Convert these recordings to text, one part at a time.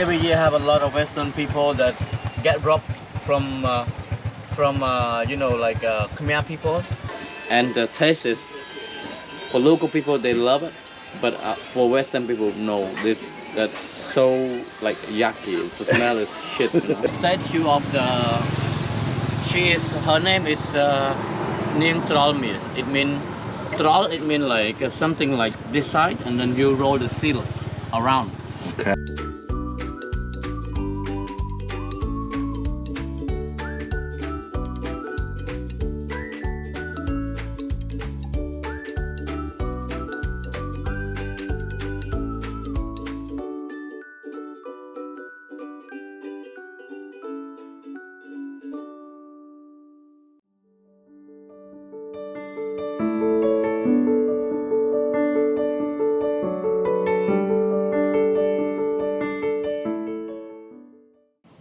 every year have a lot of Western people that get robbed from uh, from uh, you know like uh, Khmer people, and the taste is for local people they love it, but uh, for Western people no. This that's so like yucky. The smell is shit. You know? Statue of the she is her name is uh, Ning Trollmis. It mean troll. It mean like uh, something like this side, and then you roll the seal around.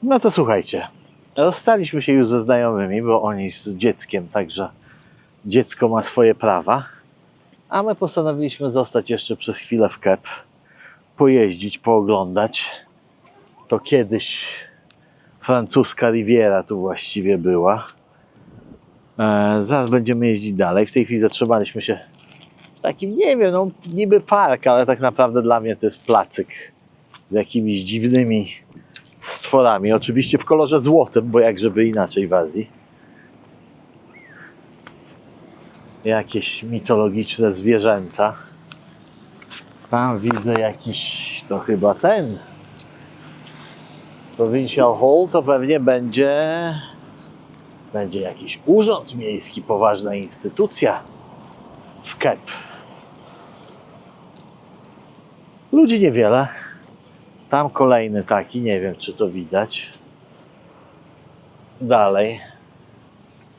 No to słuchajcie, rozstaliśmy się już ze znajomymi, bo oni z dzieckiem, także dziecko ma swoje prawa, a my postanowiliśmy zostać jeszcze przez chwilę w Kep, pojeździć, pooglądać. To kiedyś francuska Riviera tu właściwie była. E, zaraz będziemy jeździć dalej. W tej chwili zatrzymaliśmy się w takim, nie wiem, no niby park, ale tak naprawdę dla mnie to jest placyk z jakimiś dziwnymi stworami. Oczywiście w kolorze złotym, bo jak żeby inaczej w Azji. Jakieś mitologiczne zwierzęta. Tam widzę jakiś, to chyba ten. Provincial Hall to pewnie będzie będzie jakiś urząd miejski, poważna instytucja w Kep. Ludzi niewiele. Tam kolejny taki, nie wiem czy to widać. Dalej.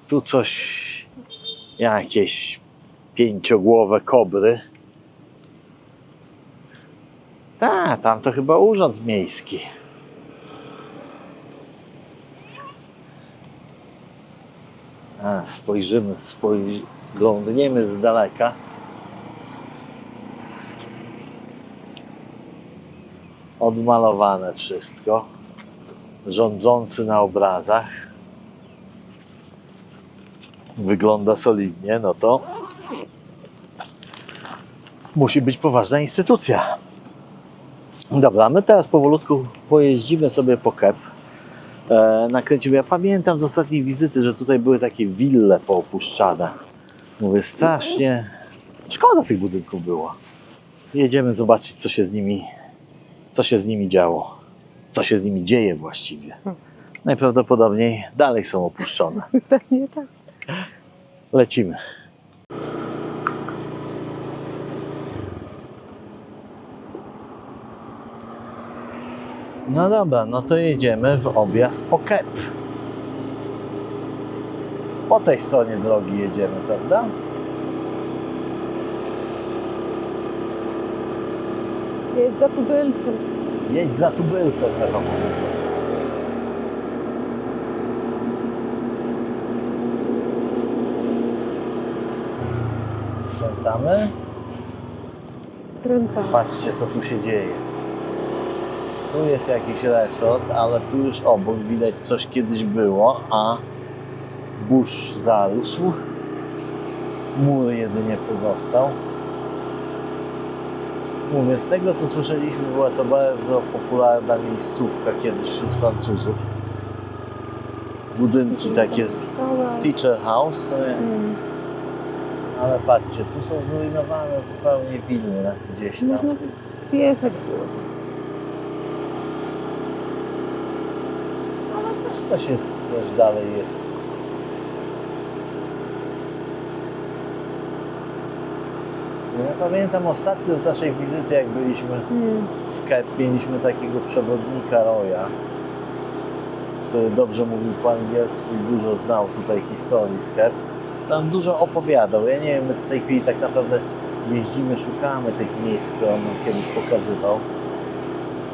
Tu coś, jakieś pięciogłowe kobry. Ta, tam to chyba urząd miejski. A, spojrzymy, spoglądniemy z daleka. Odmalowane wszystko. Rządzący na obrazach. Wygląda solidnie, no to musi być poważna instytucja. Dobra, my teraz powolutku pojeździmy sobie po Kep. E, nakręcimy. Ja pamiętam z ostatniej wizyty, że tutaj były takie wille poopuszczane. Mówię, strasznie szkoda tych budynków było. Jedziemy zobaczyć, co się z nimi co się z nimi działo, co się z nimi dzieje właściwie. Najprawdopodobniej dalej są opuszczone. Pewnie tak. Lecimy. No dobra, no to jedziemy w objazd po Kep. Po tej stronie drogi jedziemy, prawda? Jedź za tubylcem. Jedź za tubylcem, Ewa powiedział. Skręcamy. Kręcam. Patrzcie, co tu się dzieje. Tu jest jakiś resort, ale tu już obok widać coś kiedyś było, a burz zarósł. Mur jedynie pozostał. Mówię, z tego co słyszeliśmy, była to bardzo popularna miejscówka kiedyś wśród Francuzów. Budynki takie teacher house, to nie, Mm. ale patrzcie, tu są zrujnowane zupełnie wille gdzieś tam. Można wjechać było. Ale też coś jest, coś dalej jest. Ja pamiętam ostatnio z naszej wizyty, jak byliśmy w Kep, mieliśmy takiego przewodnika Roya, który dobrze mówił po angielsku i dużo znał tutaj historii z Kep. Tam dużo opowiadał. Ja nie wiem, my w tej chwili tak naprawdę jeździmy, szukamy tych miejsc, które on nam kiedyś pokazywał.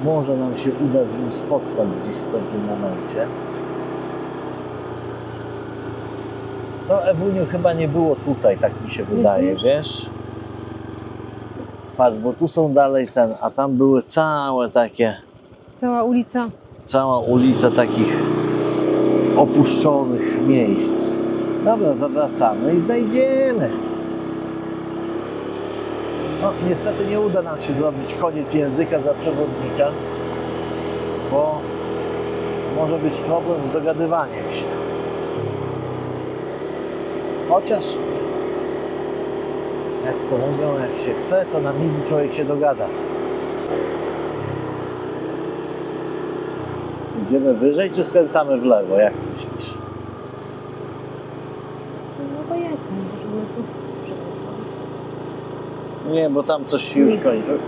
Może nam się uda z nim spotkać gdzieś w pewnym momencie. No, Ewuniu chyba nie było tutaj, tak mi się wydaje, Myślisz? wiesz? Patrz, bo tu są dalej ten, a tam były całe takie Cała ulica. Cała ulica takich opuszczonych miejsc. Dobra, zawracamy i znajdziemy. No, niestety nie uda nam się zrobić koniec języka za przewodnika, bo może być problem z dogadywaniem się. Chociaż, jak to mówią, jak się chce, to na mili człowiek się dogada. Idziemy wyżej, czy skręcamy w lewo? Jak myślisz? No obojętnie, możemy tu. Nie, bo tam coś się już kończy.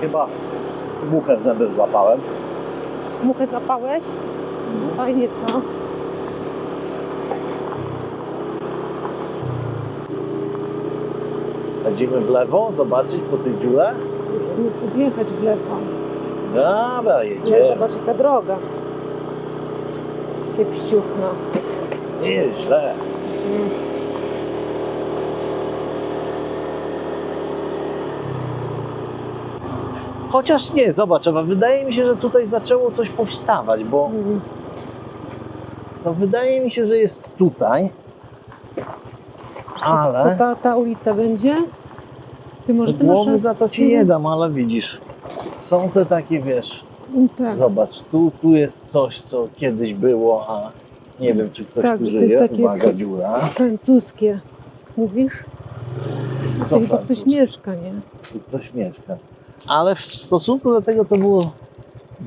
Chyba muchę w zęby złapałem. Muchę zapałeś? Fajnie, co? Będziemy w lewo, zobaczyć po tych dziurach. Podjechać w lewo. Dobra, jedziemy. zobacz jaka droga. Kiepściuchna. Nie jest źle. Mm. Chociaż nie, zobacz, Ewa, wydaje mi się, że tutaj zaczęło coś powstawać, bo Mm. no, wydaje mi się, że jest tutaj. To Ale ta, ta ulica będzie? Ty może ty masz głowy za to ci nie dam, ale widzisz, są te takie, wiesz, Mm, Tak. Zobacz, tu, tu jest coś, co kiedyś było, a nie wiem, czy ktoś Tak, tu to żyje. Uwaga, dziura. Francuskie. Mówisz? Co to chyba ktoś mieszka, nie? Tu ktoś mieszka. Ale w stosunku do tego, co było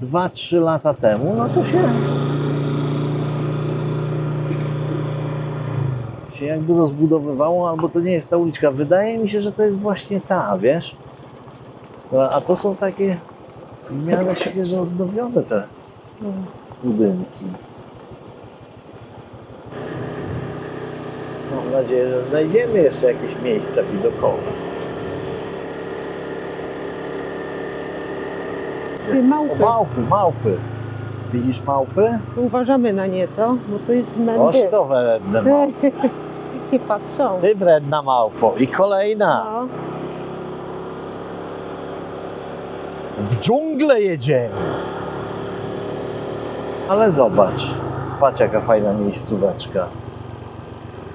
2-3 lata temu, no to się. Jakby rozbudowywało, albo to nie jest ta uliczka. Wydaje mi się, że to jest właśnie ta, wiesz? A to są takie w miarę świeżo odnowione te budynki. Mam nadzieję, że znajdziemy jeszcze jakieś miejsca widokowe. Ty małpy. O, małpy, małpy. Widzisz małpy? Uważamy na nie, co? Bo to jest mędy. Oż to wredne małpy. patrzą. Ty wredna małpo. I kolejna. No. W dżunglę jedziemy. Ale zobacz. Patrz jaka fajna miejscóweczka.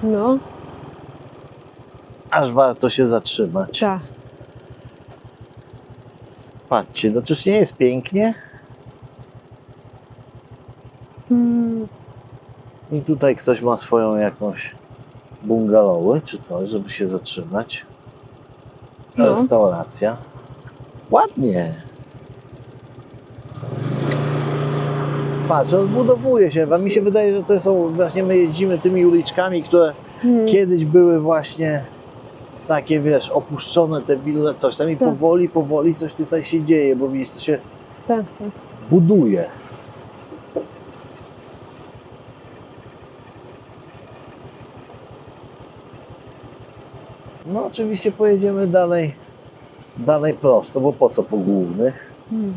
No, Aż warto się zatrzymać. tak. Patrzcie, no czyż nie jest pięknie? Hmm. I tutaj ktoś ma swoją jakąś bungalowę czy coś, żeby się zatrzymać. No. Restauracja. Ładnie. Patrz, rozbudowuje się. Wam mi się wydaje, że to są właśnie my jeździmy tymi uliczkami, które Hmm. kiedyś były właśnie takie, wiesz, opuszczone te wille, coś tam i Tak. powoli, powoli coś tutaj się dzieje, bo widzisz, to się Tak, tak. buduje. No oczywiście pojedziemy dalej, dalej prosto, bo po co po głównych? Hmm.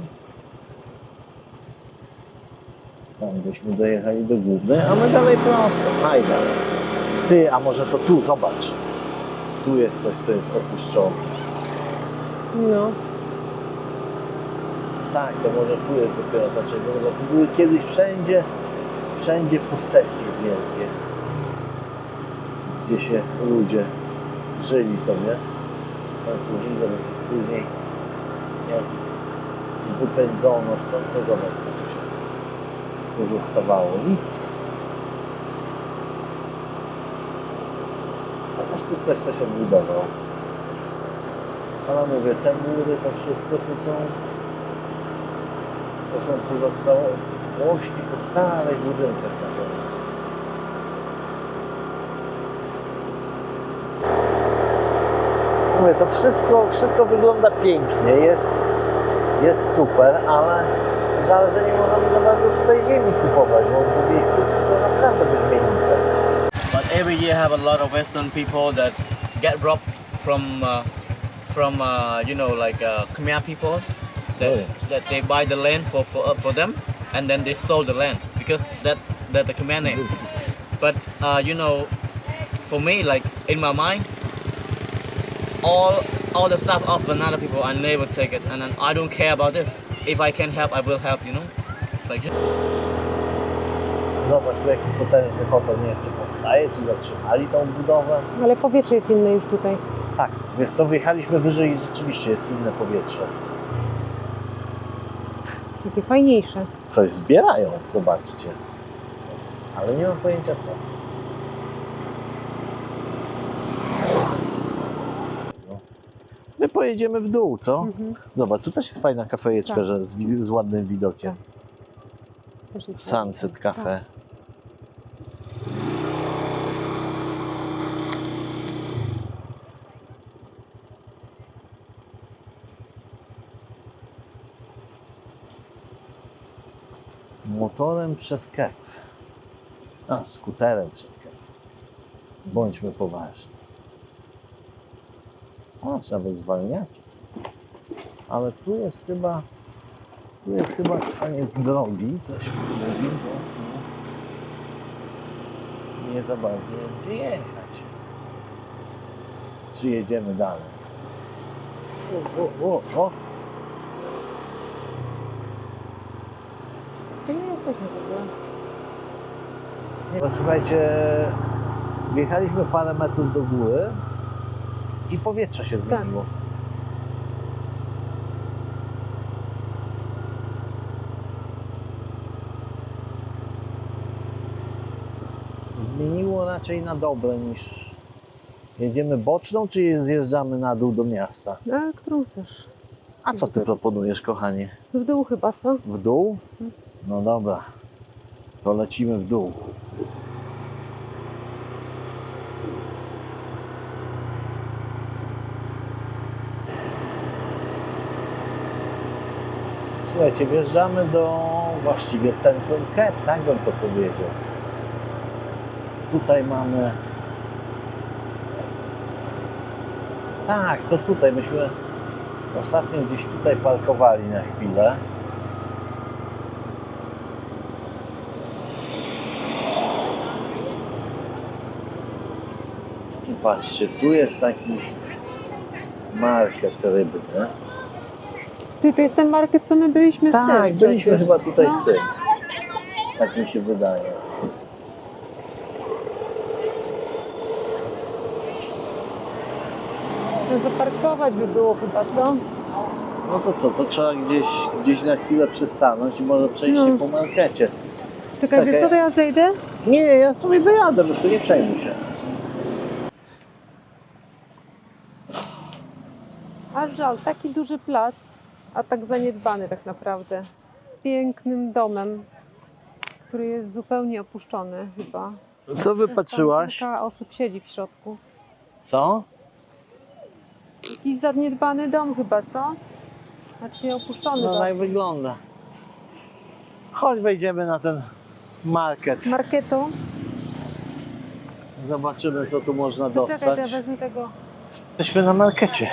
Tam byśmy dojechali do głównej, a my dalej prosto. Hajda. Ty, a może to tu, zobacz. Tu jest coś, co jest opuszczone. No, Tak, to może tu jest dopiero dlaczego, no bo tu były kiedyś wszędzie, wszędzie posesje wielkie, gdzie się ludzie żyli sobie, Francuzi, zobacz, później jak wypędzono stąd, to zobacz, co tu się pozostawało. Nic. Chociaż tu ktoś coś odbudował. Ale mówię, te mury, to wszystko to są to są pozostałości po starych budynkach Mówię, to wszystko, wszystko wygląda pięknie, jest, jest super, ale żal, że nie możemy za bardzo tutaj ziemi kupować, bo, miejscówki są naprawdę wyśmienite. But every year have a lot of Western people that get robbed from uh, from uh, you know like uh, Khmer people that Really? that they buy the land for for, uh, for them and then they stole the land because that that the Khmer name. But uh, you know, for me like in my mind, all all the stuff of another people. I never take it, and then I don't care about this. If I can help, I will help. You know, like this. Zobacz, tu jaki potężny hotel, nie wiem czy powstaje, czy zatrzymali tą budowę. Ale powietrze jest inne już tutaj. Tak, wiesz co, wjechaliśmy wyżej i rzeczywiście jest inne powietrze. Takie fajniejsze. Coś zbierają, zobaczcie. Ale nie mam pojęcia co. No. My pojedziemy w dół, co? Mhm. Zobacz, tu też jest fajna kafejeczka, Tak. że z, wi- z ładnym widokiem. Jest Sunset. Cafe. Motorem przez kep. A, skuterem przez kep. Bądźmy poważni. O, nawet zwalniacie. Ale tu jest chyba tu jest chyba koniec drogi, coś mówi, bo nie za bardzo gdzie jechać. Czy jedziemy dalej? O, o, o, o. Gdzie my jesteśmy w ogóle? No, słuchajcie, wjechaliśmy parę metrów do góry i powietrze się zmieniło. Zmieniło raczej na dobre niż jedziemy boczną, czy zjeżdżamy na dół do miasta? No, a którą chcesz? A co ty proponujesz, kochanie? W dół chyba, co? W dół? No dobra, to lecimy w dół. Słuchajcie, wjeżdżamy do właściwie centrum Kep, tak bym to powiedział. Tutaj mamy. Tak, to tutaj myśmy ostatnio gdzieś tutaj parkowali na chwilę. Patrzcie, tu jest taki market rybny. Ty, to jest ten market, co my byliśmy z Tak, tym byliśmy przecież. chyba tutaj No. z tym. Tak mi się wydaje. No, zaparkować by było chyba, co? No to co, to trzeba gdzieś, gdzieś na chwilę przystanąć i może przejść No. się po markecie. Czekaj, Czekaj. wiesz co, to ja zejdę? Nie, ja sobie dojadę, Myszko, nie przejmuj się. Aż żal, taki duży plac, a tak zaniedbany tak naprawdę. Z pięknym domem, który jest zupełnie opuszczony chyba. Co wypatrzyłaś? Tam kilka osób siedzi w środku. Co? Jakiś zaniedbany dom chyba, co? Znaczy nie opuszczony No dom. tak wygląda. Chodź wejdziemy na ten market. Marketu. Zobaczymy co tu można Czekaj, to dostać. ja wezmę tego. Jesteśmy na markecie.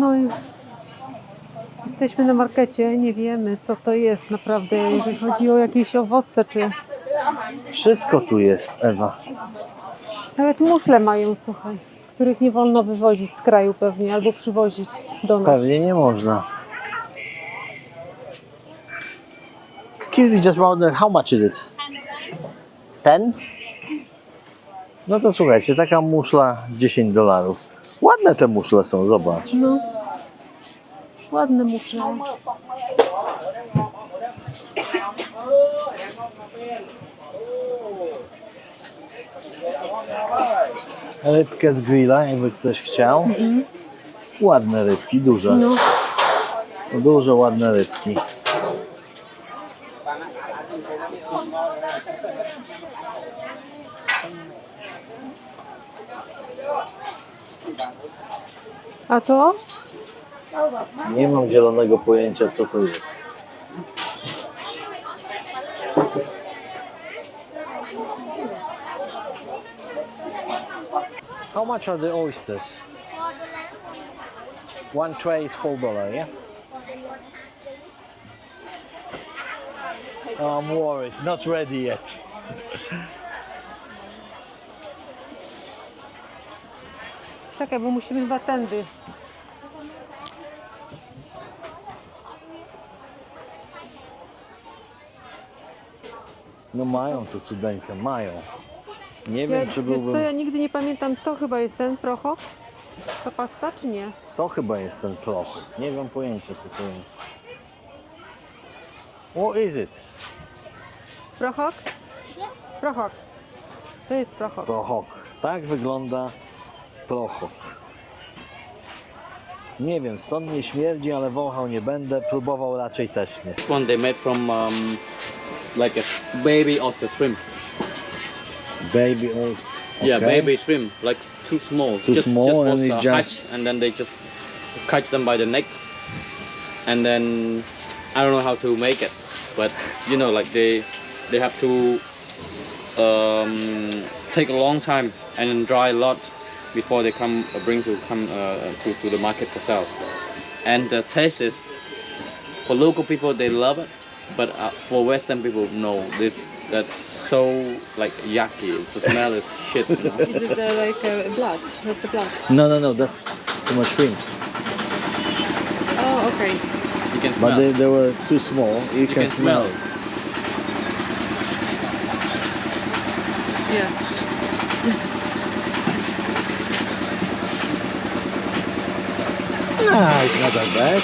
No i jesteśmy na markecie, nie wiemy co to jest naprawdę, jeżeli chodzi o jakieś owoce, czy Wszystko tu jest, Ewa. nawet muszle mają, słuchaj, których nie wolno wywozić z kraju pewnie, albo przywozić do nas. Pewnie nie można. Excuse me, just wonder, how much is it? Ten? No to słuchajcie, taka muszla 10 dolarów. Ładne te muszle są, zobacz. No. Ładne muszle. Rybkę z grilla, jakby ktoś chciał. Ładne rybki, duże. No. Duże, ładne rybki. A to? Nie mam zielonego pojęcia, co to jest. How much are the oysters? One tray is four dollar, yeah? Oh, I'm worried, not ready yet. Czekaj, bo musimy chyba tędy. No mają tu cudeńkę, mają. Nie Ja, wiem, czy wiesz co, byłbym... ja nigdy nie pamiętam, to chyba jest ten prochok? Ta pasta, czy nie? To chyba jest ten proch. Nie mam pojęcia, co to jest. What is it? Prochok? Prochok. To jest prochok. Prochok. Tak wygląda prochok. Nie wiem, stąd nie śmierdzi, ale wąchał nie będę. Próbował raczej też nie. This one they made from um, like a baby oyster shrimp. Baby oil. Yeah, Okay. baby shrimp, like too small. Too small and was, it uh, just- hatched and then they just catch them by the neck, and then I don't know how to make it, but you know, like they they have to um, take a long time and then dry a lot before they come uh, bring to come uh, to to the market for sale. And the taste is for local people they love it, but uh, for Western people no. This that's so like yucky. The smell is shit. You know? Is it uh, like uh, blood? That's the blood. No, no, no, that's too much shrimps. Oh, okay. You can smell. But they, they were too small. You, can, can smell smell. Yeah. It's not that bad.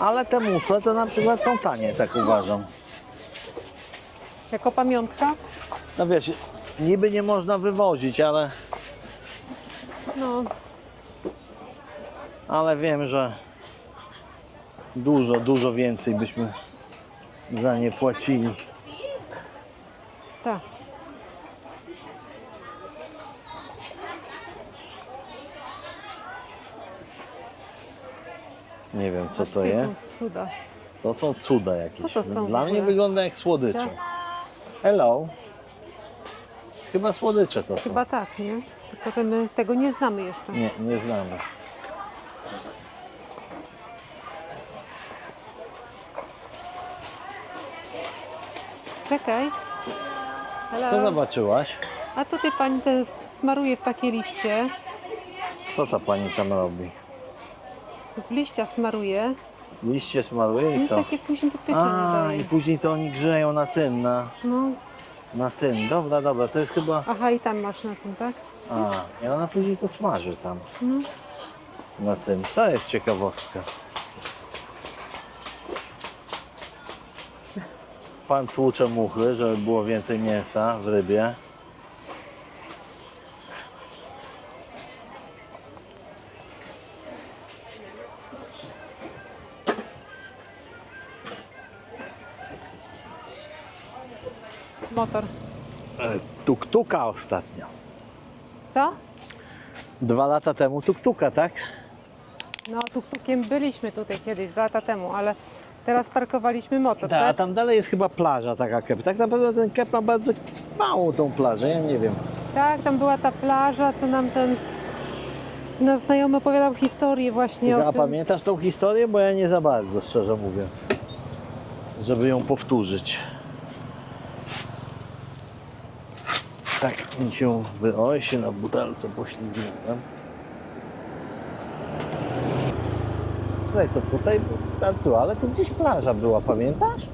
Ale te muszle to na przykład są tanie, tak uważam. Jako pamiątka? No wiesz, niby nie można wywozić, ale, No, ale wiem, że dużo, dużo więcej byśmy za nie płacili. tak. Nie wiem, co to To jest. są cuda. To są cuda jakieś. Co to są w Dla mnie ogóle? wygląda jak słodycze. Hello. Chyba słodycze to są. Chyba tak, nie? Tylko, że my tego nie znamy jeszcze. Nie, nie znamy. Czekaj. Co Hello. zobaczyłaś? A tutaj pani te s- smaruje w takie liście. Co ta pani tam robi? W liścia smaruje. Liście smaruje i I co? takie później do pieczenia A, daje. i później to oni grzeją na tym, na, No. na tym. Dobra, dobra, to jest chyba... Aha, i tam masz na tym, tak? A, i ona później to smaży tam. No. Na tym. To jest ciekawostka. Pan tłucze muchy, żeby było więcej mięsa w rybie. Motor. E, Tuk-tuka ostatnio. Co? Dwa lata temu tuk-tuka, tak? No, tuk-tukiem byliśmy tutaj kiedyś, dwa lata temu, ale teraz parkowaliśmy motor, Tak, a tak? tam dalej jest chyba plaża taka kep. Tak naprawdę ten kep ma bardzo małą tą plażę, ja nie wiem. Tak, tam była ta plaża, co nam ten nasz znajomy opowiadał historię właśnie A o tym. pamiętasz tą historię? Bo ja nie za bardzo, szczerze mówiąc. Żeby ją powtórzyć. Tak mi się wy... Oj, się na butelce poślizgnąłem. Słuchaj, to tutaj, tu, ale tu gdzieś plaża była, pamiętasz?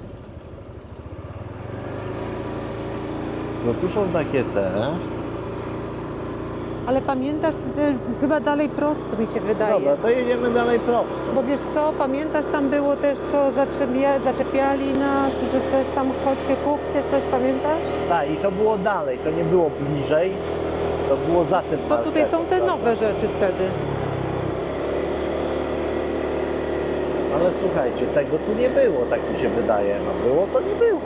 No tu są takie te... Ale pamiętasz, chyba dalej prosto mi się wydaje. Dobra, to jedziemy dalej prosto. Bo wiesz co, pamiętasz, tam było też co, zaczepia, zaczepiali nas, że coś tam, chodźcie, kupcie, coś, pamiętasz? Tak, i to było dalej, to nie było bliżej, to było za tym Bo tutaj są te prawda? nowe rzeczy wtedy. Ale słuchajcie, tego tu nie było, tak mi się wydaje. No było, to nie było.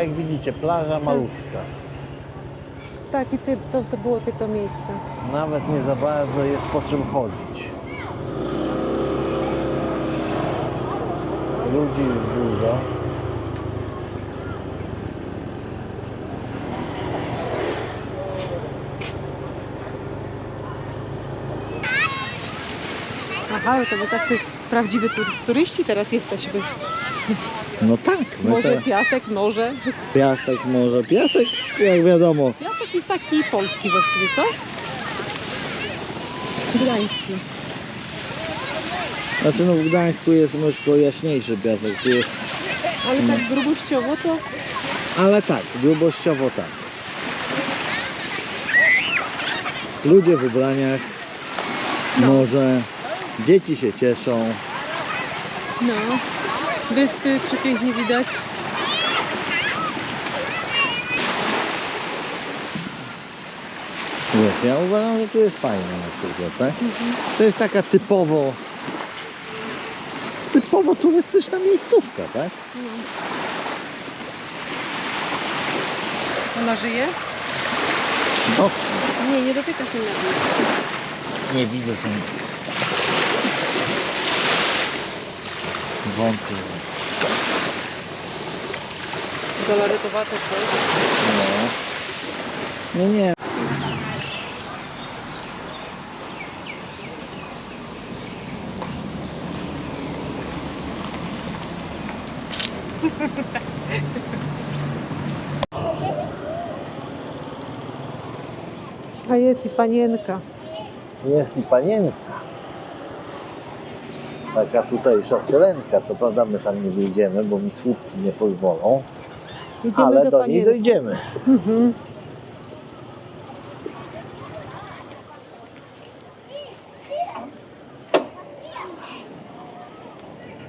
Jak widzicie, plaża malutka. Tak, i ty, to, to było tylko miejsce. Nawet nie za bardzo jest po czym chodzić. Ludzi już dużo. Aha, to by tacy prawdziwi tur- turyści teraz jesteśmy. No tak, my Może to piasek, może. piasek może. Piasek, jak wiadomo, Piasek jest taki polski właściwie, co? Gdański. znaczy no w Gdańsku jest myszko jaśniejszy piasek, tu jest, Ale tak grubościowo to ale tak, grubościowo tak. Ludzie w ubraniach, morze, dzieci się cieszą. no. Wyspy przepięknie widać. Wiesz, ja uważam, że tu jest fajnie na przykład, tak? To jest taka typowo typowo turystyczna miejscówka, tak? Ona żyje? No, Nie, nie dotyka się mnie. nie widzę co Wątpię. Galaretowate coś. No. Nie, nie. A jest i panienka. Jest i panienka. Taka tutejsza syrenka. Co prawda my tam nie wyjdziemy, bo mi słupki nie pozwolą, Idziemy ale do, do niej dojdziemy. Mhm.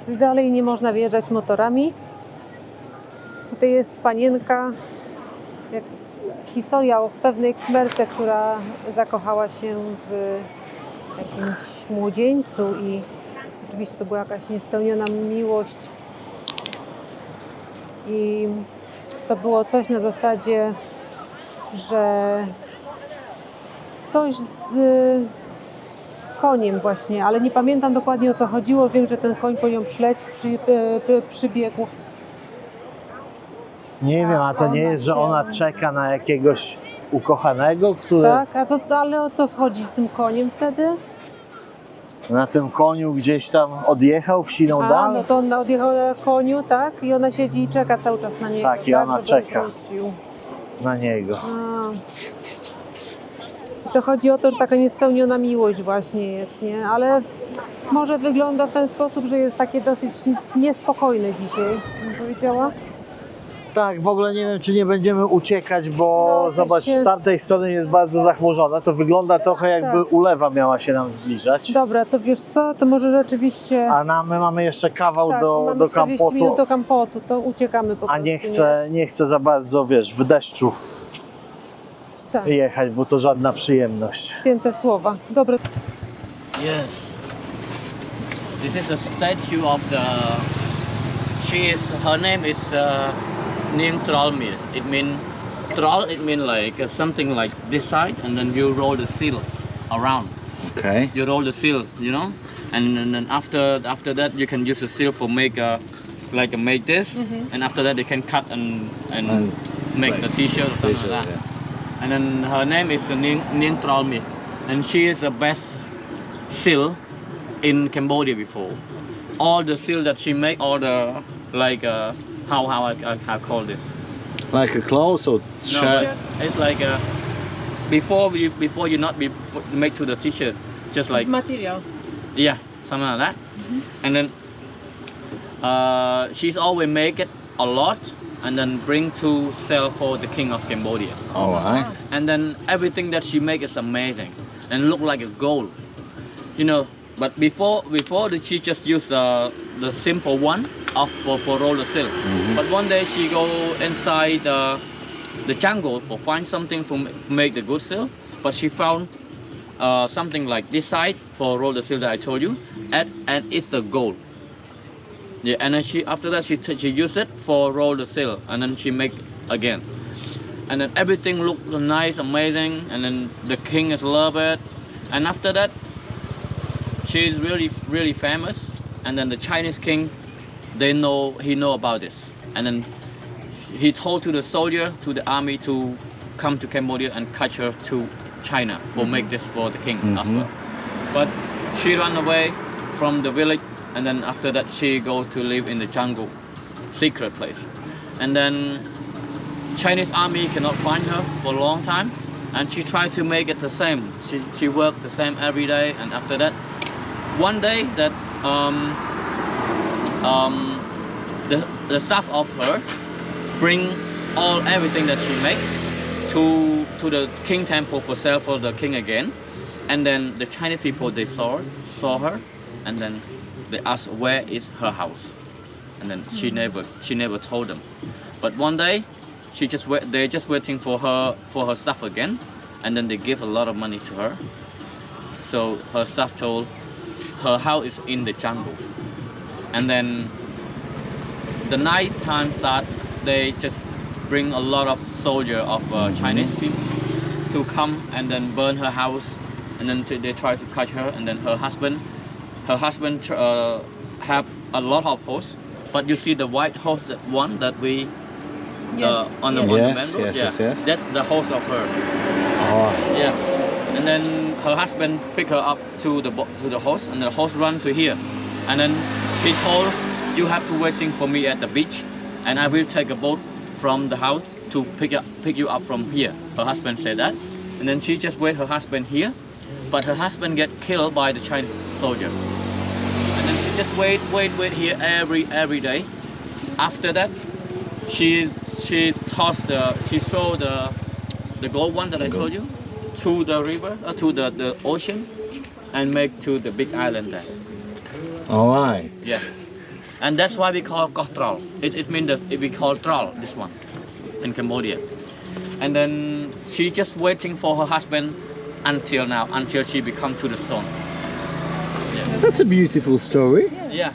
Dalej nie można wyjeżdżać motorami. Tutaj jest panienka, jak historia o pewnej kmerce, która zakochała się w jakimś młodzieńcu i oczywiście to była jakaś niespełniona miłość. I to było coś na zasadzie, że coś z koniem właśnie, ale nie pamiętam dokładnie o co chodziło. Wiem, że ten koń po nią przyle, przy, e, e, przybiegł. Nie wiem, a to nie jest, że ona czeka na jakiegoś ukochanego, który Tak, a to, ale o co chodzi z tym koniem wtedy? Na tym koniu gdzieś tam odjechał, wsinął A, dalej. no to on odjechał na koniu, tak? I ona siedzi i czeka cały czas na niego. Tak, i ona żeby czeka. wrócił. na niego. A. To chodzi o to, że taka niespełniona miłość właśnie jest, nie? Ale może wygląda w ten sposób, że jest takie dosyć niespokojne dzisiaj, bym powiedziała. Tak, w ogóle nie wiem, czy nie będziemy uciekać, bo No, zobacz, się- z tamtej strony jest bardzo zachmurzone. To wygląda trochę jakby Tak. ulewa miała się nam zbliżać. Dobra, to wiesz co, to może rzeczywiście... A na, my mamy jeszcze kawał tak, do, mamy do 40 kampotu, minut do kampotu, to uciekamy po a prostu. nie chcę, nie chcę za bardzo, wiesz, w deszczu Tak, jechać, bo to żadna przyjemność. święte słowa. Dobra, Yes. This is a statue of the. She is. Her name is uh, Ning Trollmis. It mean troll. It mean like uh, something like this side, and then you roll the seal around. Okay. You roll the seal, you know, and, and then after after that you can use the seal for make a like a make this, and after that they can cut and and, And make like the T-shirt or something like that. And then her name is Ning Ning Trolmi, and she is the best seal in Cambodia before. All the seal that she make, all the like uh, how how I, I, I call this. Like a clothes or shirt? No, it's, it's like uh, before you before you not be make to the T-shirt, just like material. yeah, something like that. And then uh, she's always make it a lot and then bring to sell for the king of Cambodia. Alright. And then everything that she make is amazing and look like a gold. You know, but before before the, she just used the the simple one of for, for the silk. But one day she go inside the the jungle for find something for make the good silk. But she found uh, something like this side for roll the silk that I told you, and and it's the gold. Yeah, and then she after that she she used it for roll the silk, and then she make again, and then everything looked nice, amazing, and then the king is love it, and after that, she's really really famous, and then the Chinese king, they know he know about this, and then he told to the soldier to the army to come to Cambodia and catch her to China for make this for the king as Mhm. well. But she ran away from the village and then after that she go to live in the jungle secret place. And then Chinese army cannot find her for a long time, and she tried to make it the same. She she worked the same every day, and after that, one day that um, um, the the staff of her bring all everything that she make to to the king temple for sale for the king again, and then the Chinese people they saw saw her, and then they asked where is her house, and then she never she never told them, but one day she just wait they're just waiting for her for her stuff again, and then they give a lot of money to her. So her staff told her house is in the jungle, and then the night time start they just bring a lot of soldier of uh, Chinese people to come and then burn her house. And then they try to catch her and then her husband her husband uh, have a lot of horse. But you see the white horse that one that we uh, on the yes. on the Yes, main road? yes, yeah, yes, yes. that's the horse of her. O, yeah and then her husband pick her up to the to the horse and the horse run to here. And then he told you have to waiting for me at the beach and I will take a boat from the house to pick up pick you up from here. Her husband said that. And then she just wait her husband here but her husband get killed by the Chinese soldier. And then she just wait wait wait here every every day. After that she she tossed the she throw the the gold one that I told you to the river uh, to the, the ocean and make to the big island there. Alright. yeah. And that's why we call Kotral it, it means that we call Tral this one in Cambodia. And then she just waiting for her husband until now until she become to the stone. That's a beautiful story. yeah